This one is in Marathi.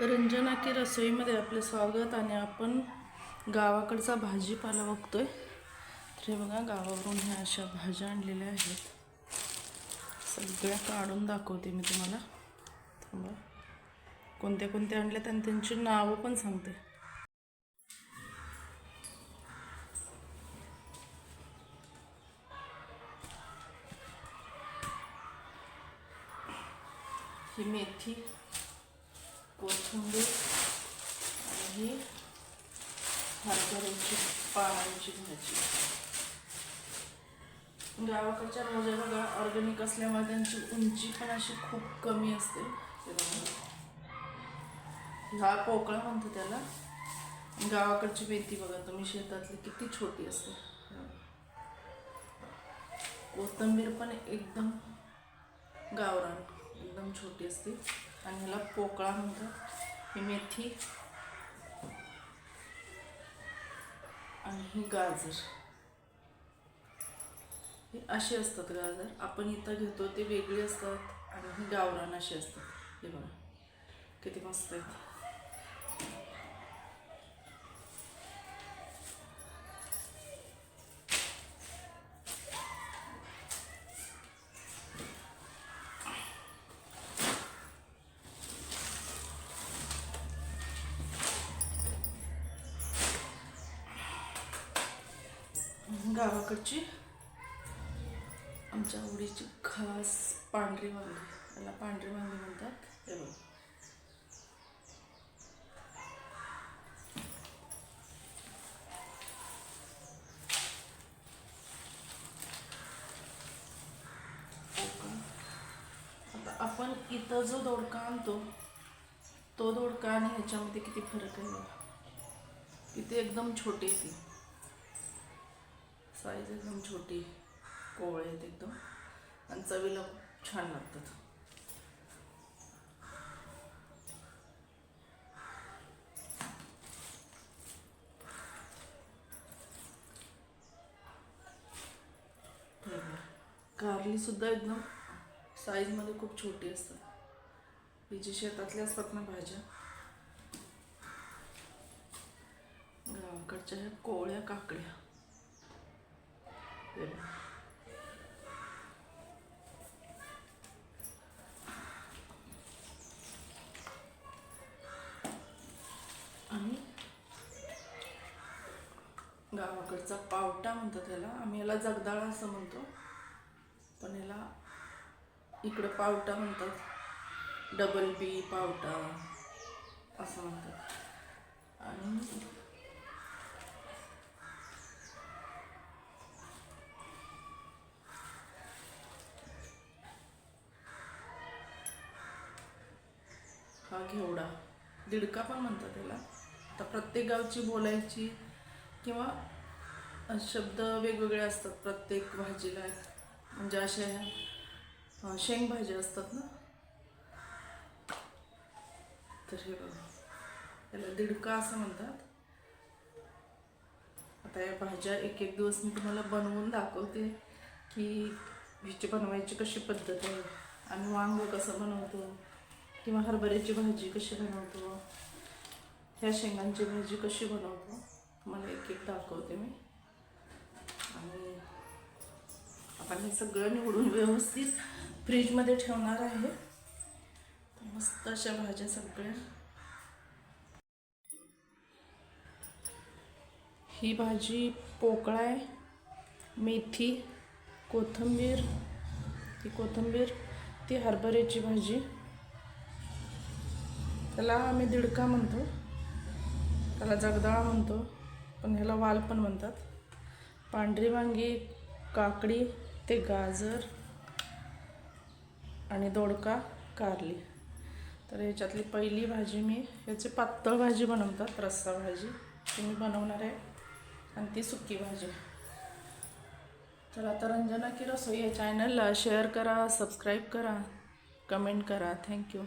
रंजना की रसोईमध्ये आपले स्वागत आणि आपण गावाकडचा भाजीपाला बघतोय. तर हे बघा गावावरून ह्या अशा भाज्या आणलेल्या आहेत. सगळ्या काढून दाखवते मी तुम्हाला. थांबा. कोणत्या कोणत्या आणल्यात आणि त्यांची नावं पण सांगते. ही मेथी कोथिंबीर आणि ही हरभऱ्याची पानांची भाजी. गावाकडच्या भाज्या बघा ऑर्गॅनिक असल्यामुळे त्यांची उंची पण अशी खूप कमी असते. हा पोकळा म्हणतो त्याला. गावाकडची मेथी बघा तुम्ही शेतातली किती छोटी असते. कोथंबीर कोथिंबीर पण एकदम गावरान एकदम छोटी असते. आणि ह्याला पोकळा म्हणतात ही मेथी आणि ही गाजर. हे असे असतात गाजर. आपण इथं घेतो ते वेगळे असतात आणि ही गावरान असे असतात. हे बघा किती मस्त आहेत. गावाकडची आमच्या आवडीची खास पांढरी वांगी. याला पांढरी वांगी म्हणतात. हे आता आपण इथं जो दोडका आणतो तो दोडका आणि ह्याच्यामध्ये किती फरक आहे बघा. इथे एकदम छोटी ती. साईज एकदम छोटी कोवळे आहेत एकदम. आणि चवीला खूप छान लागतात. हे कारली सुद्धा एकदम साईजमध्ये खूप छोटी असतात. ही जी असतात ना भाज्या गावाकडच्या ह्या कोवळ्या काकड्या. आणि गावाकडचा पावटा म्हणतात त्याला. आम्ही याला जगदाळा असं म्हणतो. पण याला इकडं पावटा म्हणतात. डबल बी पावटा असं म्हणतात. आणि घेवडा. दिडका पण म्हणतात त्याला. आता प्रत्येक गावची बोलायची किंवा शब्द वेगवेगळे असतात प्रत्येक भाजीला. म्हणजे अशा शेंगभाज्या असतात ना. तर हे बघा. त्याला दिडका असं म्हणतात. आता या भाज्या एक एक दिवस मी तुम्हाला बनवून दाखवते की हिची बनवायची कशी पद्धत आहे. आम्ही वांग कसं बनवतो किंवा हरभऱ्याची भाजी कशी बनवतो? ह्या शेंगांची भाजी कशी बनवतो? तुम्हाला एक एक दाखवते मी. आणि आपण हे सगळं निवडून व्यवस्थित फ्रीजमध्ये ठेवणार आहे. मस्त अशा भाज्या सगळ्या. ही भाजी पोकळा आहे मेथी कोथिंबीर ती कोथिंबीर ती हरभऱ्याची भाजी. त्याला आम्ही दिडका म्हणतो. त्याला जगदाळा म्हणतो. पण ह्याला वाल पण म्हणतात. पांढरी वांगी काकडी ते गाजर आणि दोडका कारली. तर ह्याच्यातली पहिली भाजी मी ह्याची पातळ भाजी बनवतात रस्सा भाजी. ती मी बनवणार आहे. आणि ती सुकी भाजी. तर आता रंजना की रसोई या चॅनलला शेअर करा सबस्क्राईब करा कमेंट करा. थँक्यू